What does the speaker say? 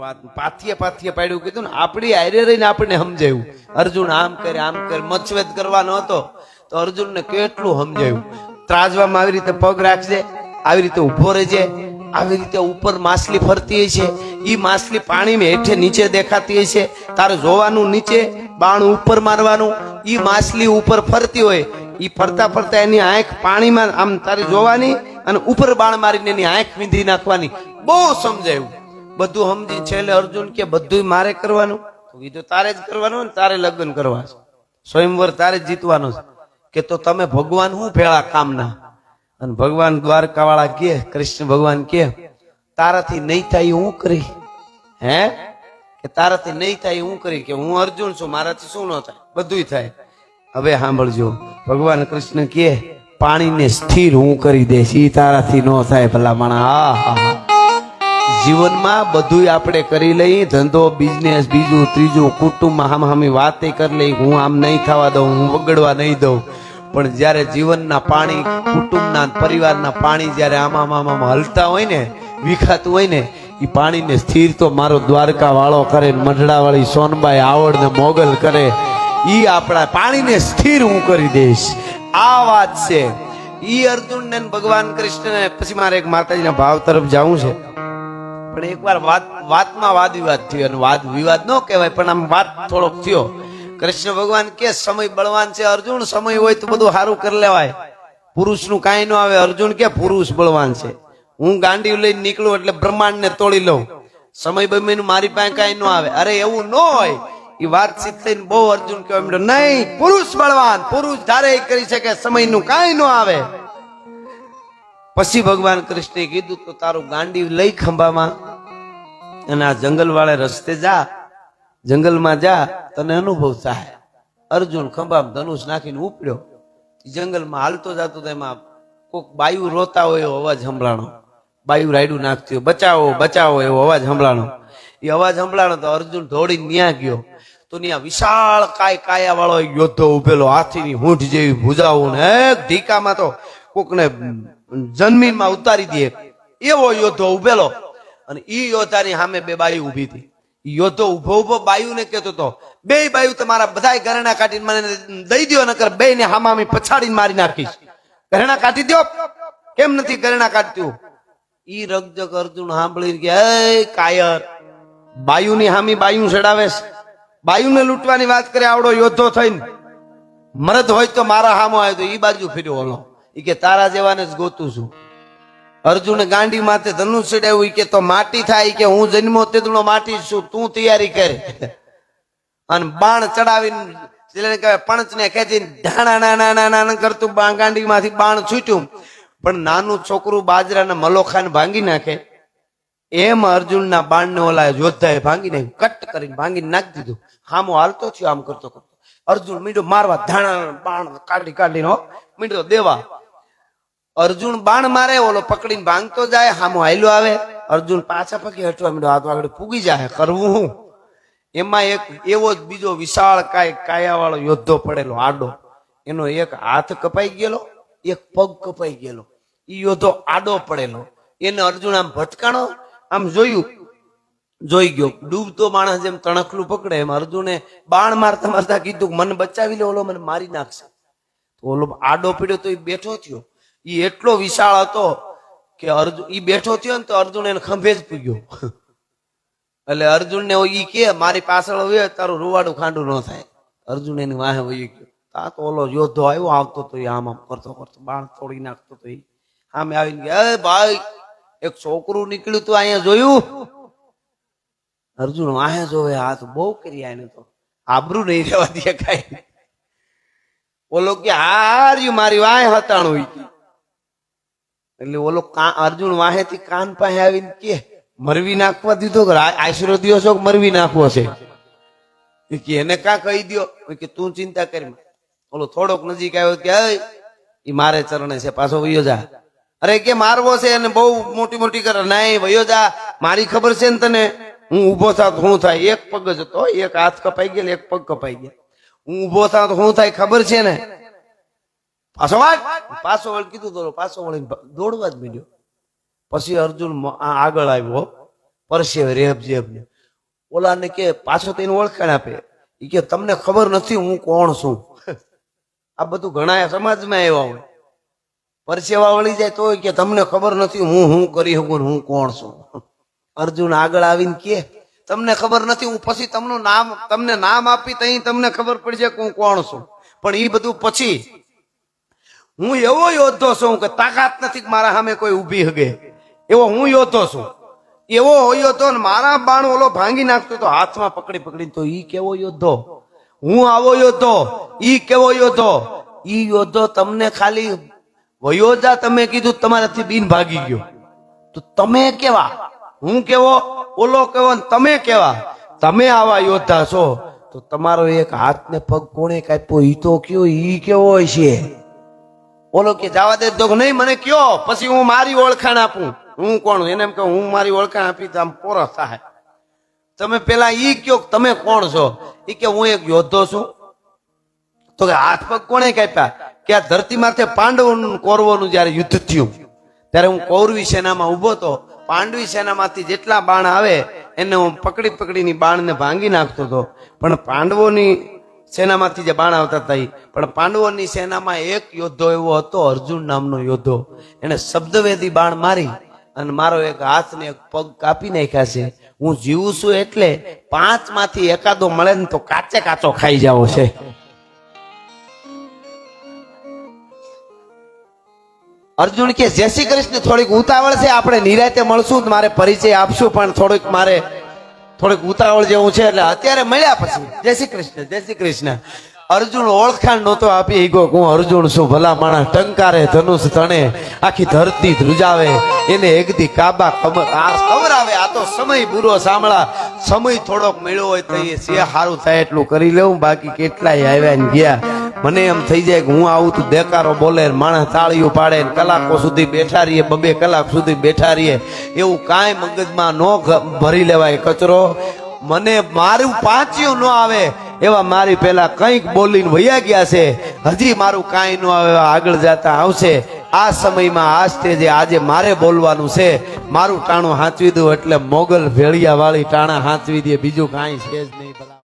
વાત પાથીએ પાથીએ પાડ્યું. કીધું ને, આપણી આયરે રહીને આપણને સમજાયું. અર્જુન આમ કરે આમ કરે મચ્છવેદ કરવાનો હતો. તો અર્જુનને કેટલું સમજાયું? ત્રાજવામાં આવી રીતે પગ રાખજે, આવી રીતે ઊભો રહેજે, આવી રીતે ઉપર માછલી ફરતી છે એ માછલી પાણીમાં હેઠે નીચે દેખાતી છે તારે જોવાનું નીચે, બાણ ઉપર મારવાનું. એ માછલી ઉપર ફરતી હોય એ ફરતા ફરતા એની આંખ પાણીમાં આમ તારે જોવાની અને ઉપર બાણ મારીને એની આંખ વીંધી નાખવાની. બહુ સમજાયું. બધું સમજી છેલ્લે અર્જુન કે બધું મારે કરવાનું? કીધું, તારે જ કરવાનું ને તારે લગ્ન કરવા સ્વયંવર તારે જ જીતવાનો છે. કે તો તમે ભગવાન હું ભેળા કામના? અને ભગવાન દ્વારકા વાળા કે, કૃષ્ણ ભગવાન કે, તારાથી નહીં થાય હું કરી. હે? કે તારાથી નહીં થાય હું કરી? કે હું અર્જુન છું, મારાથી શું ન થાય? બધુંય થાય. હવે સાંભળજો. ભગવાન કૃષ્ણ કે, પાણીને સ્થિર હું કરી દઈશ એ તારાથી ન થાય ભલા માણા હા હા જીવનમાં બધું આપણે કરી લઈએ, ધંધો બિઝનેસ બીજું, ત્રીજું કુટુંબમાં હામ હામી વાતે કરી લઈ હું આમ નહીં થવા દઉં, હું વગડવા નહીં દઉં. પણ જ્યારે જીવનના પાણી, કુટુંબના પરિવારના પાણી જ્યારે આમાં આમ આમ હલતા હોય ને, વિખાતું હોય ને એ પાણીને સ્થિર તો મારો દ્વારકા વાળો કરે મઢડાવાળી મઢડા વાળી સોનબાઈ આવડને મોગલ કરે. એ આપણા પાણીને સ્થિર હું કરી દઈશ. આ વાત છે. ઈ અર્જુન ને ભગવાન કૃષ્ણ પછી મારે એક માતાજીના ભાવ તરફ જવું છે. પણ એકવાર વાત, વાતમાં વાદ વિવાદ થયો અને વાદ વિવાદ ન કહેવાય, પણ આમ વાત થોડોક થયો. કૃષ્ણ ભગવાન કે, સમય બળવાન છે, અર્જુન, સમય હોય તો બધું સારું કરી લેવાય. પુરુષનું કાંઈ ન આવે, અર્જુન કે, પુરુષ બળવાન છે. હું ગાંડી લઈને નીકળું એટલે બ્રહ્માંડ ને તોડી લઉં. સમય બમ્યનું મારી પાસે કાંઈ ન આવે. અરે, એવું ન હોય. એ વાતચીત થઈને બહુ અર્જુન કહેવા માંડ્યો, નહીં, પુરુષ બળવાન, પુરુષ ધારે કરી શકે, સમયનું કાંઈ ન આવે. પછી ભગવાન કૃષ્ણે કીધું તો તારું ગાંડી લઈ ખંભામાં અને આ જંગલ વાળે રસ્તે જા, જંગલમાં જા, તને અનુભવ થાય. અર્જુન ખંભામાં ધનુષ નાખીને ઉપડ્યો. જંગલમાં હાલતો જતો એમાં કોક બાયુ રોતા હોય એવો અવાજ સંભળાણો. બાયુ રાયડું નાખતી હોય, બચાવો બચાવો, એવો અવાજ સંભળાણો. એ અવાજ સંભળાણો તો અર્જુન દોડીને ન્યા ગયો. તો ત્યાં વિશાળ કાય કાયા વાળો યોદ્ધો ઉભેલો, હાથીની હૂંઠ જેવી ભુજાઓ ને ઢીકામાં તો કોકને જન્મીનમાં ઉતારી દે. એવો યોદ્ધો ઉભેલો. અને ઈ યોદ્ધાની સામે બે બાયુ ઊભી હતી. યોદ્ધો ઊભો ઊભો બાયુને કહેતો હતો, બે બાયુ તમારા બધાય ઘરેણા કાઢીને મને દઈ દ્યો, નકર બે ને હામામી પછાડીને મારી નાખીશ. ઘરેણા કાઢી દ્યો? કેમ નથી ઘરેણા કાઢતું? ઈ રગજગ અર્જુન સાંભળી એ કાયર, બાયુની હામી બાયુ ચડાવે છે. બાયુને લૂંટવાની વાત કરે, આવડો યોદ્ધો થઈને. મરદ હોય તો મારા હામો આવ્યો તો ઈ બાજુ ફેર્યો ઓલો. ઈ કે તારા જેવાને જ ગોતું છું. અર્જુન ગાંડી માથે ધનુષ ચડાવ્યું કે તો માટી થાય કે હું જન્મો તેદુનો માટી છું, તું તૈયારી કર. અને બાણ ચડાવીને કે ખેંચીને કરતું ગાંડી માંથી બાણ છૂટ્યું. પણ નાનું છોકરું બાજરાના મલોખાને ભાંગી નાખે. એમ અર્જુનના બાણને ઓલા યોદ્ધાએ ભાંગી નાખ્યું, કટ કરીને ભાંગી નાખી દીધું. હામો હાલતો થયો, આમ કરતો કરતો. અર્જુન મીંડો મારવા ધાણા, બાણ કાઢી, કાઢીને મીંડો દેવા. અર્જુન બાણ મારે, ઓલો પકડીને ભાંગતો જાય, હામો હાલ્યો આવે. અર્જુન પાછા પકી હટવા મીડો હાથ આગળ પૂગી જાય. કરવું હું? એમાં એક, એવો જ બીજો વિશાળ કાય કાયાવાળો યોદ્ધો પડેલો, આડો. એનો એક હાથ કપાઈ ગયેલો, એક પગ કપાઈ ગયેલો. એ યોદ્ધો આડો પડેલો. એને અર્જુન આમ ભટકાણો, આમ જોયું, જોઈ ગયો. ડૂબતો માણસ જેમ તણખલું પકડે, એમ અર્જુને બાણ મારતા મારતા કીધું મન બચાવી લે, ઓલો મને મારી નાખશે. ઓલો આડો પીડ્યો તો એ બેઠો થયો. એ એટલો વિશાળ હતો કે અર્જુન એ બેઠો થયો ને તો અર્જુન એને ખંભે જ પૂગ્યો. એટલે અર્જુન ને ઈ કે, મારી પાછળ હોય તારું રૂવાડું ખાંડું ન થાય. અર્જુન એની વાહે વહી ગયો. આ તો ઓલો યોદ્ધો આવ્યો, આવતો તો એ આમ આમ કરતો કરતો, બાણ તોડી નાખતો તો આમે આવીને કે ભાઈ, એક છોકરું નીકળ્યું તું અહીંયા જોયું? અર્જુન વાહે જોવે તો બહુ કરી એને તો. આબરું નહીં રહેવા દે કાંઈ. ઓલો કે હાર્યું મારી વાય હતાણું. એટલે ઓલો અર્જુન વાહેથી કાન પાસે આવીને કે મરવી નાખવા દીધો આશરો દિયો છો મરવી નાખવો છે? કે એને કા કહી દ્યો? કે તું ચિંતા કરી ઓલો થોડોક નજીક આવ્યો કે એ મારે ચરણે છે, પાછો વયો જા. અરે કે મારવો છે અને બહુ મોટી મોટી કરે. નહીં, વયો જા, મારી ખબર છે ને તને. હું ઊભો થાત શું થાય, એક પગ જ હતો, એક હાથ કપાઈ ગયેલ, એક પગ કપાઈ ગયા હું ઊભો થાત શું થાય, ખબર છે ને? પાછો સમાજ? પાછો વળ કીધું તો પાછો વળીને દોડવા જ માંડ્યો. પછી અર્જુન આ આગળ આવ્યો. પરસેવે રેબ જેબ ને. ઓલાને કે, પાછો તેને ઓળખાણ આપે. એ કે, તમને ખબર નથી હું કોણ છું. આ બધું ઘણા સમાજમાં આવ્યા હોય. પરસેવા વળી જાય તો કે, તમને ખબર નથી હું હું કરી શકું હું કોણ છું. અર્જુન આગળ આવીને કે, તમને ખબર નથી હું પછી તમનું નામ, તમને નામ આપી તઈ તમને ખબર પડશે કે હું કોણ છું. પણ એ બધું પછી હું એવો યોદ્ધો છું કે તાકાત નથી મારા સામે કોઈ ઊભી હગે. એવો હું યોદ્ધો છું. એવો યોદ્ધો ને મારા બાણ ઓલો ભાંગી નાખતો તો હાથમાં પકડી પકડી તો ઈ કેવો યોદ્ધો? હું આવો યોદ્ધો? ઈ કેવો યોદ્ધો? ઈ યોદ્ધો તમને ખાલી વયોજા તમે કીધું તમારાથી બિન ભાગી ગયો. તો તમે કેવા? હું કેવો? ઓલો કેવો તમે કેવા? તમે આવા યોદ્ધા છો. તો તમારો એક હાથ ને પગ કોણે કાપ્યો? ઈ તો કયો? ઈ કેવો છે ઓલો કે જવા દે તો નહીં, મને કયો. પછી હું મારી ઓળખાણ આપું. હું કોણ? એને એમ કે હું મારી ઓળખાણ આપી તો આમ પોરો થાય. તમે પેલા ઈ કયો તમે કોણ છો? ઈ કે હું એક યોદ્ધો છું. તો કે હાથ પગ કોણે કાપ્યા? કે આ ધરતી માથે પાંડવોનું કૌરવોનું જયારે યુદ્ધ થયું, ત્યારે હું કૌરવી સેનામાં ઊભો તો પાંડવી સેનામાંથી જેટલા બાણ આવે, એને હું પકડી પકડીની બાણને ભાંગી નાખતો હતો. પણ પાંડવોની સેનામાંથી જે બાણ આવતા હતા પણ પાંડવોની સેનામાં એક યોદ્ધો એવો હતો, અર્જુન નામનો યોદ્ધો. એને શબ્દવેદી બાણ મારી અને મારો એક હાથ ને એક પગ કાપી નાખ્યા છે. હું જીવું છું એટલે પાંચમાંથી એકાદો મળે ને તો કાચે કાચો ખાઈ જાવો છે. અર્જુન કે, જય શ્રી કૃષ્ણ, થોડીક ઉતાવળ છે, આપણે નિરાતે મળશું મારે પરિચય આપશું, પણ થોડીક મારે થોડીક ઉતાવળ જેવું છે એટલે અત્યારે મળ્યા પછી. જય શ્રી કૃષ્ણ, જય શ્રી કૃષ્ણ. અર્જુન ઓળખાણ નહોતો આપી ગયો હું અર્જુન છું, ભલા માણસ ટંકારે, ધનુષ તણે, આખી ધરતી ધ્રુજાવે, એને એકદી કાબા ખબર આ ખબર આવે આ તો સમય બુરો સાંભળા. સમય થોડોક મળ્યો હોય તો એ સે સારું થાય એટલું કરી લેવું બાકી કેટલાય આવ્યા ને ગયા. મને એમ થઈ જાય કે હું આવું તો દેકારો બોલે માણસ તાળીઓ પાડે કલાકો સુધી બેઠા રહીએ, બબે કલાક સુધી બેઠા રહીએ. એવું કાંઈ મગજમાં ન ભરી લેવાય કચરો. મને મારું પાંચ્યું ન આવે એવા મારી પેલા કંઈક બોલીને વૈયા ગયા છે. હજી મારું કાંઈ ન આવે આગળ જતા આવશે. આ સમયમાં આ સ્ટેજે આજે મારે બોલવાનું છે. મારું ટાણું હાંચવી દઉં એટલે મોગલ ભેળિયા વાળી ટાણા હાંચવી દે, બીજું કાંઈ છે જ નહીં